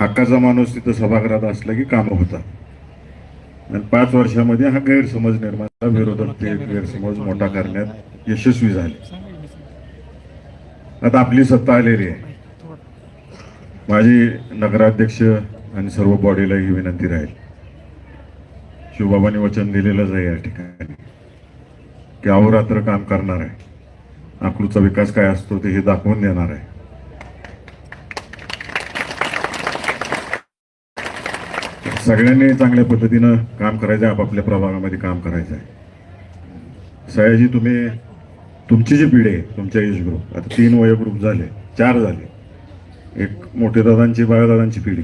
हक्काचा माणूस तिथं सभागृहात असला की कामं होतात. आणि पाच वर्षामध्ये हा गैरसमज निर्माण झाला. विरोधक ते गैरसमज मोठा करण्यात यशस्वी झाले. आता आपली सत्ता आलेली आहे. माझी नगराध्यक्ष आणि सर्व बॉडीला ही विनंती राहील. शिवबाबांनी वचन दिलेलंच आहे या ठिकाणी. की अहोरात्र काम करणार आहे. अकलूचा विकास काय असतो ते हे दाखवून देणार आहे. सगळ्यांनी चांगल्या पद्धतीनं काम करायचं आहे आपापल्या प्रभागामध्ये काम करायचं आहे सयाजी तुम्ही तुमची जी पिढी आहे तुमच्या एज ग्रुप आता तीन वय ग्रुप झाले चार झाले. एक मोठे दादांची बाळदादांची पिढी.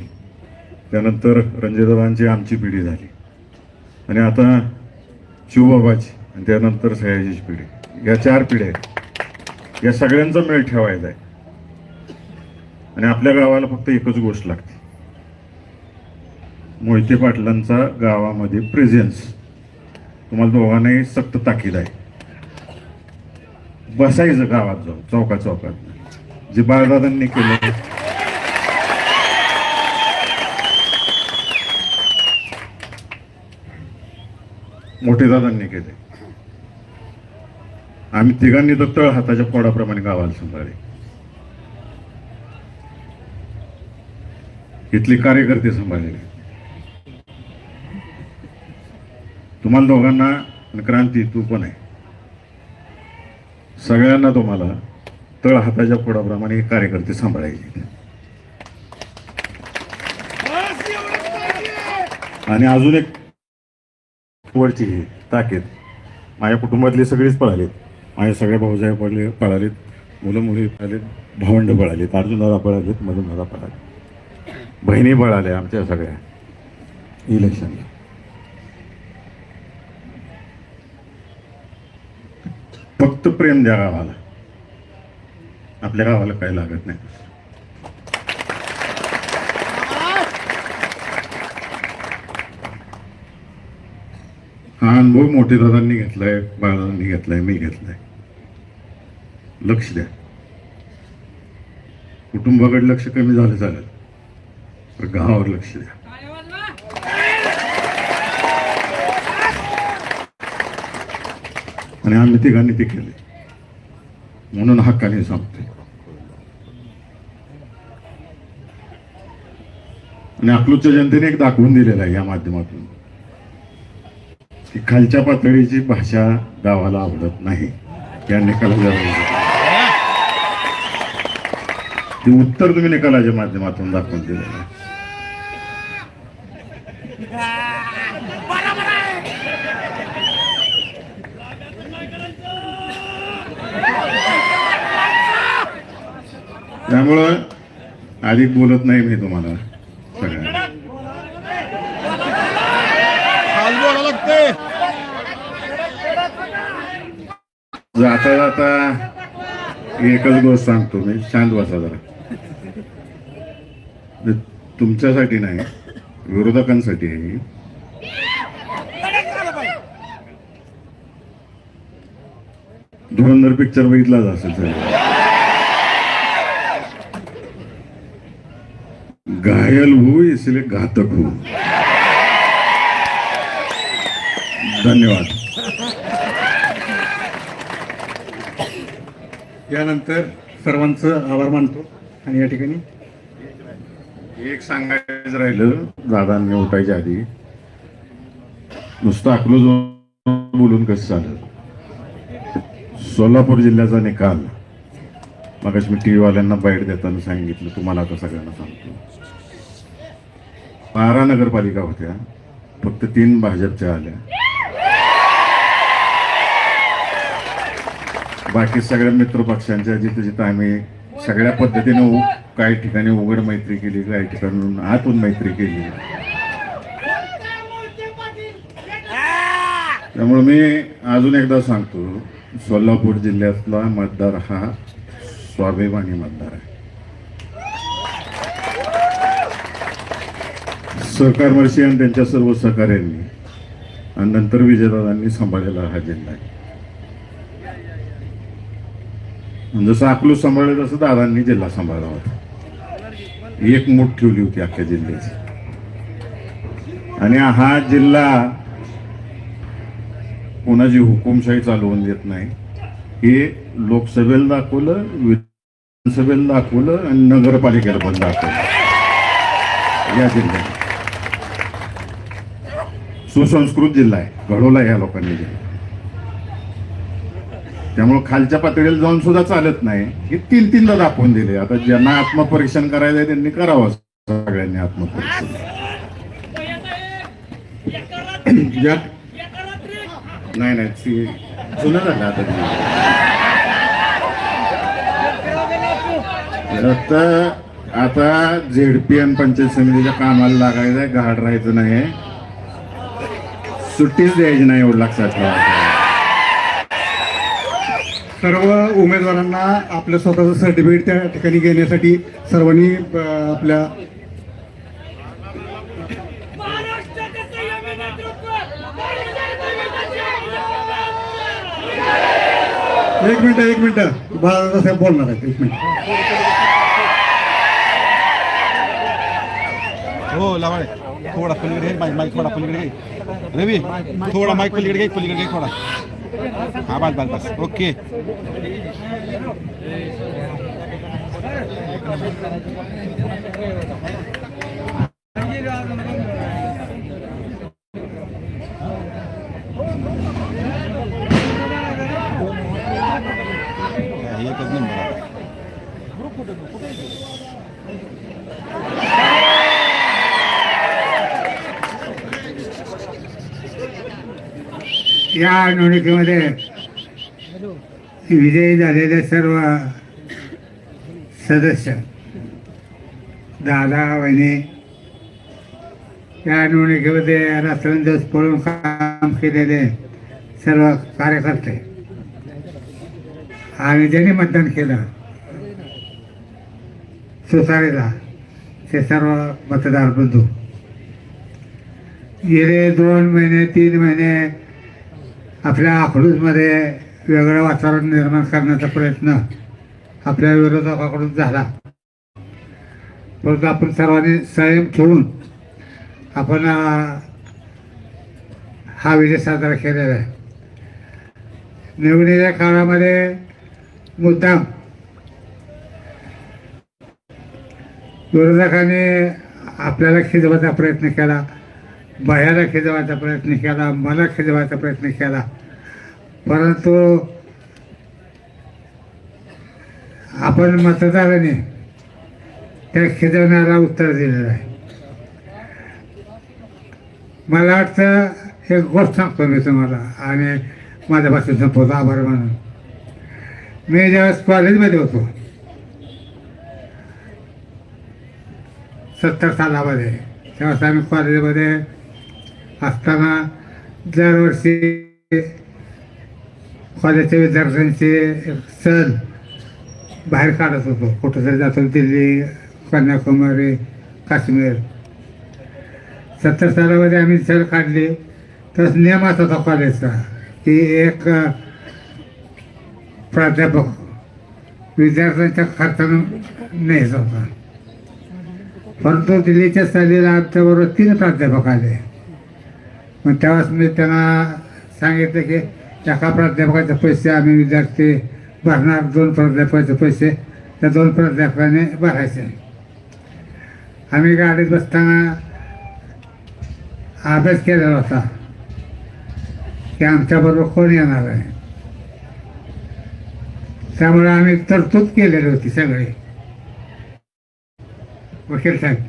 त्यानंतर रणजितदादांची आमची पिढी झाली. आणि आता शिवबाबाची आणि त्यानंतर सयाजीची पिढी. या चार पिढ्या आहेत. या सगळ्यांचा मेळ ठेवायचा आहे. आणि आपल्या गावाला फक्त एकच गोष्ट लागते. मोहिते पाटलांचा गावामध्ये प्रेझेन्स तुम्हाला दोघांनाही सक्त ताकीद आहे. बसायचं गावात जाऊन चौका चौकात. जे बाळदादांनी केलं. मोठे दादांनी केले. आम्ही तिघांनी तर तळ हाताच्या पोडाप्रमाणे गावाला सांभाळले. इथले कार्यकर्ते सांभाळले तुम्हाला दोघांना आणि क्रांती तू पण आहे. सगळ्यांना तुम्हाला तळ हाताच्या पुढाप्रमाणे हे कार्यकर्ते सांभाळायचे. आणि अजून एक वरची ही ताकीद. माझ्या कुटुंबातले सगळेच पळालेत. माझ्या सगळ्या भाऊजाई पळले पळालेत. मुलं मुली पळालेत. भावंड पळालेत. अर्जुनदादा पळालेत. मधुनदादा पळाले बहिणी पळाल्या आमच्या सगळ्या. इलेक्शनला फक्त प्रेम द्या गावाला. आपल्या गावाला काही लागत नाही. हा अनुभव मोठे दादांनी घेतलाय बाळदादांनी घेतलाय मी घेतलाय. लक्ष द्या. कुटुंबाकडे लक्ष कमी झालं चालेल तर गावावर लक्ष द्या. आणि आम्ही तिघांनी ते केले. म्हणून हक्काने सांगतोय आणि अकलूजच्या जनतेने एक दाखवून दिलेला आहे या माध्यमातून. की खालच्या पातळीची भाषा गावाला आवडत नाही. या निकालाच्या ते उत्तर तुम्ही निकालाच्या माध्यमातून दाखवून दिलेलं आहे. त्यामुळं अधिक बोलत नाही मी तुम्हाला. जाता जाता एकच गोष्ट सांगतो मी शांत बसा जरा. तुमच्यासाठी नाही विरोधकांसाठी आहे. धुरंधर पिक्चर बघितलाच असेल सर घायल हो इसलिए घातक हो। धन्यवाद। यानंतर सर्वांचं आभार मानतो आणि या ठिकाणी एक सांगायचं राहिलं दादांनी उठायच्या आधी. नुसतं अकलूज बोलून कसं झालं सोलापूर जिल्ह्याचा निकाल. मगाशी मी टी व्हीवाल्यांना बाईट देताना सांगितलं तुम्हाला आता सगळ्यांना सांगतो. बारा नगरपालिका होत्या. फक्त तीन भाजपच्या आल्या. बाकी सगळ्या मित्र पक्षांच्या जिथं जिथं आम्ही सगळ्या पद्धतीनं काही ठिकाणी उघड मैत्री केली काही ठिकाणी आतून मैत्री केली. त्यामुळे मी अजून एकदा सांगतो सोलापूर जिल्ह्यातला मतदार हा स्वाभिमानी मतदार आहे. सहकार वर्षी आणि त्यांच्या सर्व सहकार्यांनी आणि नंतर विजयदादांनी सांभाळलेला हा जिल्हा आहे. जसं आपलं सांभाळलं तसं दादांनी जिल्हा सांभाळला होता. एक मोठ ठेवली होती अख्ख्या जिल्ह्याची. आणि हा जिल्हा कोणाची हुकुमशाही चालवून देत नाही हे लोकसभेला दाखवलं विधानसभेला दाखवलं आणि नगरपालिकेला पण दाखवलं. या जिल्ह्यात. सुसंस्कृत जिल्हा आहे. घडवला या लोकांनी त्यामुळे खालच्या पातळीला जाऊन सुद्धा चालत नाही. हे तीन तीनदा दाखवून दिले. आता ज्यांना आत्मपरीक्षण करायचं आहे त्यांनी करावं सगळ्यांनी आत्मपरीक्षण. नाही नाही जुनं झालं आता ते. आता आता झेडपी आणि पंचायत समितीच्या कामाला लागायचं आहे घाट राहायचं नाही सुट्टीच द्यायची नाही एवढं लक्षात ठेवा. सर्व उमेदवारांना आपलं स्वतःचं सर्टिफिकेट त्या ठिकाणी घेण्यासाठी सर्वांनी आपल्या एक मिनिट एक मिनिट. बाळादादा साहेब बोलणार आहेत एक मिनिट. हो लावा. थोडा पलीकडे घे माईक माईक थोडा पलीकडे घे. रवी थोडा माईक पलीकडे घे पलीकडे घे थोडा. हा बस बस बस. ओके. एकच नंबर या निवडणुकीमध्ये विजयी झालेले सर्व सदस्य दादा वहिनी या निवडणुकीमध्ये रात्रंदिवस पळून काम केलेले सर्व कार्यकर्ते. आणि ज्यांनी मतदान केलं सुसारीला ते सर्व मतदार बंधू. गेले दोन महिने तीन महिने आपल्या अकलूजमध्ये वेगळं वातावरण निर्माण करण्याचा प्रयत्न आपल्या विरोधकाकडून झाला. परंतु आपण सर्वांनी संयम ठेवून आपण हा विजय साजरा केलेला आहे. निवडीच्या काळामध्ये मुद्दाम विरोधकांनी आपल्याला खिजवायचा प्रयत्न केला. बाह्याला खिजवायचा प्रयत्न केला मला खिजवायचा प्रयत्न केला. परंतु आपण मतदाराने त्या खिजवण्याला उत्तर दिलेलं आहे मला वाटतं एक गोष्ट सांगतो मी तुम्हाला आणि माझ्यापासून संपवतो. आभार मानून. मी ज्यावेळेस कॉलेजमध्ये होतो सत्तर सालामध्ये त्यावेळेस आम्ही कॉलेजमध्ये असताना दरवर्षी कॉलेजच्या विद्यार्थ्यांचे एक बाहेर काढत होतो. कुठं तरी जातो दिल्ली कन्याकुमारी काश्मीर. सत्तर सालामध्ये आम्ही सण काढली. तर असा होता कॉलेजचा की एक प्राध्यापक विद्यार्थ्यांच्या खर्चानं न्यायचा होता. परंतु दिल्लीच्या सहलीला आमच्याबरोबर तीन प्राध्यापक आले. मग तेव्हाच मी त्यांना सांगितलं की एका प्राध्यापकाचे पैसे आम्ही विद्यार्थी भरणार दोन प्राध्यापकाचे पैसे. त्या दोन प्राध्यापकाने भरायचे. आम्ही गाडीत बसताना अभ्यास केलेला होता की आमच्याबरोबर कोण येणार आहे. त्यामुळे आम्ही तरतूद केलेली होती सगळी. वकील साहेब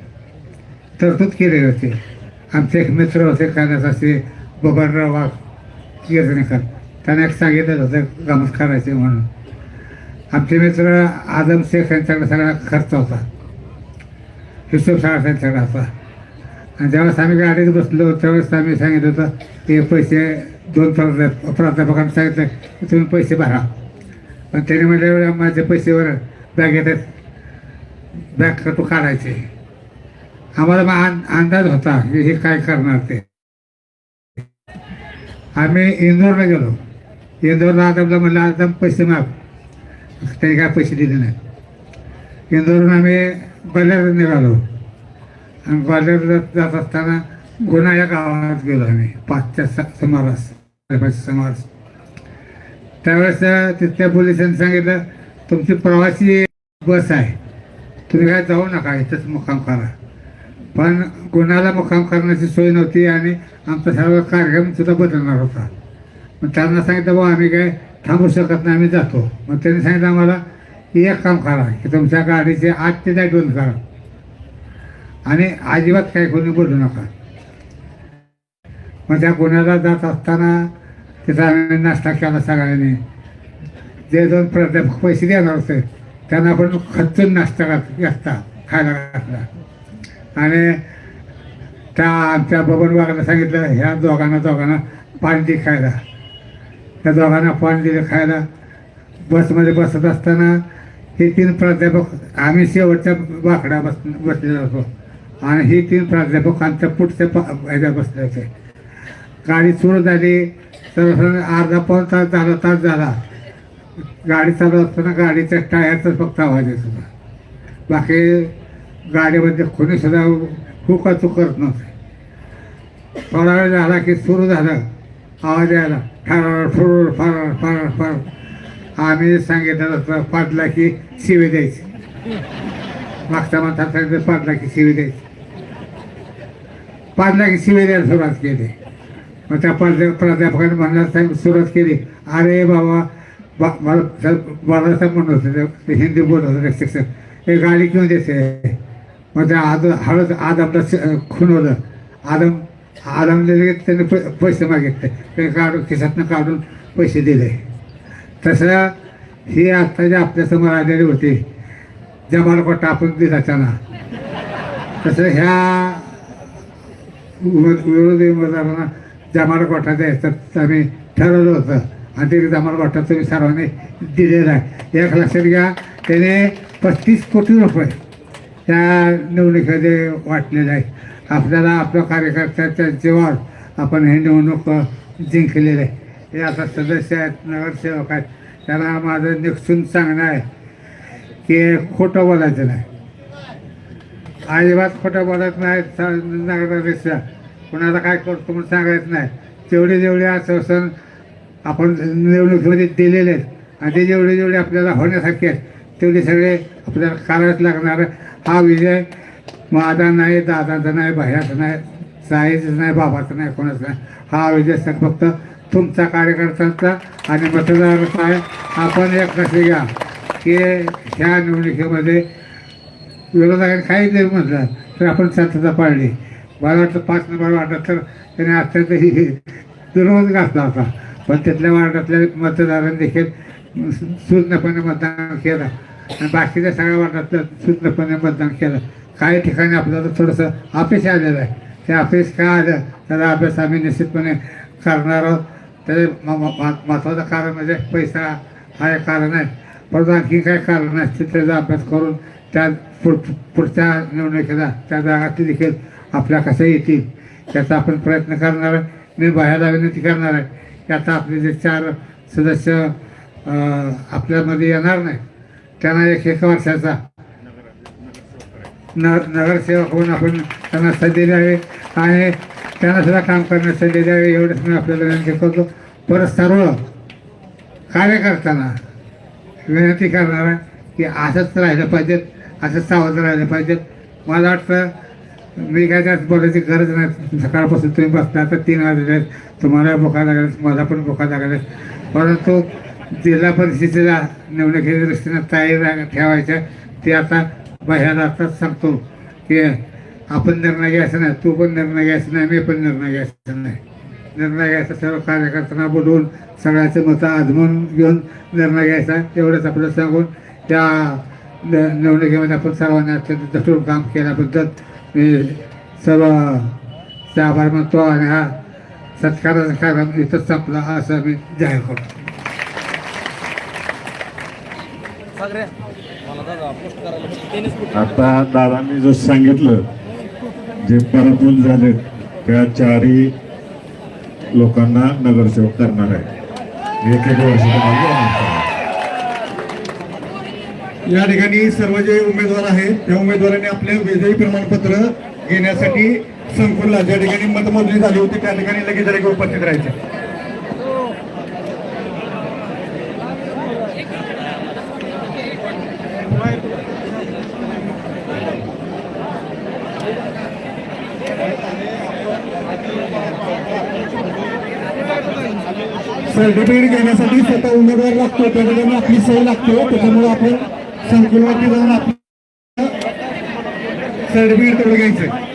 तरतूद केलेली होती. आमचे एक मित्र होते असे बबनराव वाघ कीर्तनेकर त्यांना एक सांगितलं होतं गमत करायचे म्हणून. आमचे मित्र आदम शेख यांच्याकडे सगळा खर्च होता. हिशोब साळा यांच्याकडे होता. आणि ज्यावेळेस आम्ही गाडीत बसलो त्यावेळेस आम्ही सांगितलं होतं ते पैसे दोन प्राध्याप प्राध्यापकांनी सांगितलं की तुम्ही पैसे भरा. पण त्याने म्हटल्यावर माझे पैसेवर बॅग येतात बॅग तू काढायचे. आम्हाला मग अं- अंदाज होता की हे काय करणार ते. आम्ही इंदोरला गेलो. इंदोरला आदमला म्हणलं आदम पैसे माग त्यांनी काय पैसे दिले नाहीत. इंदोरहून आम्ही ग्वाल्हेरला निघालो. आणि ग्वाल्हेरला जात असताना गुन्हा या गावात गेलो आम्ही. पाचच्या स- सुमारास सुमारास. त्यावेळेस तिथल्या पोलिसांनी सांगितलं तुमची प्रवासी बस आहे. तुम्ही काय जाऊ नका इथंच मुक्काम करा. पण कोणाला मुक्काम करण्याची सोय नव्हती आणि आमचा सर्व कार्यक्रम सुद्धा बदलणार होता. मग त्यांना सांगितलं बाबा आम्ही काय थांबू शकत नाही आम्ही जातो. मग त्यांनी सांगितलं आम्हाला की एक काम करा की तुमच्या गाडीचे आठ ते दहा दोन करा. आणि अजिबात काही कोणी बोलू नका. मग त्या गुन्ह्याला जात असताना तिथं आम्ही नाश्ता केला सगळ्यांनी. जे दोन प्राध्यापक पैसे देणार होते त्यांना आपण खचून नाश्ता घात घातला खायला घातला. आणि त्या आमच्या बबन बागाला सांगितलं ह्या दोघांना दोघांना पाणी दे खायला. त्या दोघांना पाणी दिलं खायला. बसमध्ये बसत असताना हे तीन प्राध्यापक आम्ही शेवटच्या बाकड्या बस बसलेलो होतो. आणि हे तीन प्राध्यापक आमच्या पुढच्या ह्याच्या बसले होते. गाडी सुरू झाली. तर अर्धा पाऊन तास झाला तास झाला. गाडी चालू असताना गाडीच्या टायरचाच फक्त आवाज येत होता. बाकी गाडीमध्ये कोणी सुद्धा हुकाचू करत नव्हते. थोडा वेळ झाला की सुरू झालं. आवाज यायला फार फुर फार फार फार आम्ही सांगितलं होतं पाडला की शिवे द्यायची. मागच्या माणसात सांगितलं पाडला की शिवे द्यायची. पाडला की शिवे द्यायला सुरुवात केली. मग त्या प्राध्या प्राध्यापकाने म्हणला साहेब सुरुवात केली. अरे बाबा बा मला साहेब बाळासाहेब म्हणत होते हिंदी बोलत होते शिक्षक. हे गाडी घेऊन देते. मग त्या आद हळद आदमला खुनवलं आदम आदमले लगेच त्याने प पैसे मागितले. ते काढून खिशातनं काढून पैसे दिले. तसं ही आत्ता जे आपल्यासमोर आलेली होती जमालकोटा आपण दिला त्यांना तसं ह्या विरोधी उमेदवारांना जमाल गोठा द्यायचं आम्ही ठरवलं होतं. आणि ते जमाल गोठा तुम्ही सर्वांनी दिलेला आहे. एक लक्षात घ्या त्याने पस्तीस कोटी रुपये त्या निवडणुकीमध्ये वाटलेलं आहे. आपल्याला आपल्या कार्यकर्त्याच्या जीवावर आपण हे निवडणूक जिंकलेलं आहे. हे आता सदस्य आहेत नगरसेवक आहेत. त्याला माझं निक्षून सांगणं आहे की खोटं बोलायचं नाही. अजिबात खोटं बोलत नाही नगरापेक्षा कुणाला काय करतो म्हणून सांगायचं नाही. जेवढे जेवढे आश्वासन आपण निवडणुकीमध्ये दिलेले आहेत आणि ते जेवढे जेवढे आपल्याला होण्यासारखे आहेत तेवढे सगळे आपल्याला करावेच लागणार. हा विजय माझा नाही दादाचा नाही भैयाचा नाही साईचा नाही बाबाचा नाही कोणाचा नाही. हा विजय सर फक्त तुमचा कार्यकर्त्यांचा आणि मतदाराचा आहे. आपण एक लक्ष घ्या की ह्या निवडणुकीमध्ये विरोधकांनी काही जरी म्हटलं तर आपण शांतता पाळली. मला वाटतं पाच नंबर वाटत तर त्याने अत्यंत ही ही घातला होता. पण तिथल्या वार्डातल्या मतदारांनी देखील सुज्ञपणे मतदान केलं. आणि बाकीच्या सगळ्या वार्डातलं शुद्धपणे मतदान केलं. काही ठिकाणी आपल्याला थोडंसं अपेक्षा आलेलं आहे. ते अपेक्षा काय आलं? त्याचा अभ्यास आम्ही निश्चितपणे करणार आहोत. त्याचे महत्त्वाचं कारण म्हणजे पैसा हा एक कारण आहे. परंतु आणखी काय कारण असतील त्याचा अभ्यास करून त्या पुढ पुढच्या निवडणुकीला त्या जागातील देखील आपल्या कशा येतील त्याचा आपण प्रयत्न करणार आहे. मी बाहेरला विनंती करणार आहे की आता आपले जे चार सदस्य आपल्यामध्ये येणार नाही त्यांना एक एक वर्षाचा न नगरसेवक होऊन आपण त्यांना संधी द्यावी आणि त्यांना सुद्धा काम करण्यास संधी द्यावी एवढंच मी आपल्याला विनंती करतो. परत सर्व कार्यकर्त्यांना विनंती करणार आहे की असंच राहिलं पाहिजेत असंच सावध राहिलं पाहिजेत मला वाटतं मी काय त्यात बोलायची गरज नाही. सकाळपासून तुम्ही बसता आता तीन वाजले आहेत. तुम्हाला भुका लागेल मला पण भुका लागेल परंतु जिल्हा परिषदेला निवडणुकीच्या दृष्टीनं तयारी रा- ठेवायच्या ते आता बाहेर आता सांगतो की आपण निर्णय घ्यायचा नाही तू पण निर्णय घ्यायचा नाही मी पण निर्णय घ्यायचा नाही. निर्णय घ्यायचा सर्व कार्यकर्त्यांना बोलवून सगळ्याचे मतं आजमून घेऊन निर्णय घ्यायचा एवढंच आपल्याला सांगून त्या न- निवडणुकीमध्ये आपण सर्वांनी अत्यंत जटून काम केल्याबद्दल मी सर्व आभार मानतो आणि हा सत्काराचा कार्यक्रम इथंच संपला असं मी जाहीर करतो. आता दादांनी जो सांगितलं जे पराभूत झाले त्या चारही लोकांना नगरसेवक करणार आहे. एक एक वर्ष या ठिकाणी सर्व जे उमेदवार आहेत त्या उमेदवारांनी आपले विजयी प्रमाणपत्र घेण्यासाठी संकुलला ज्या ठिकाणी मतमोजणी झाली होती त्या ठिकाणी लगेच लगेच उपस्थित राहायचे. सर्टिफिकेट घेण्यासाठी स्वतः उमेदवार लागतो त्याच्यामुळे आपली सही लागते त्याच्यामुळे आपण संकुलवरती जाऊन आपलं सर्टिफिकेट तेवढं घ्यायचं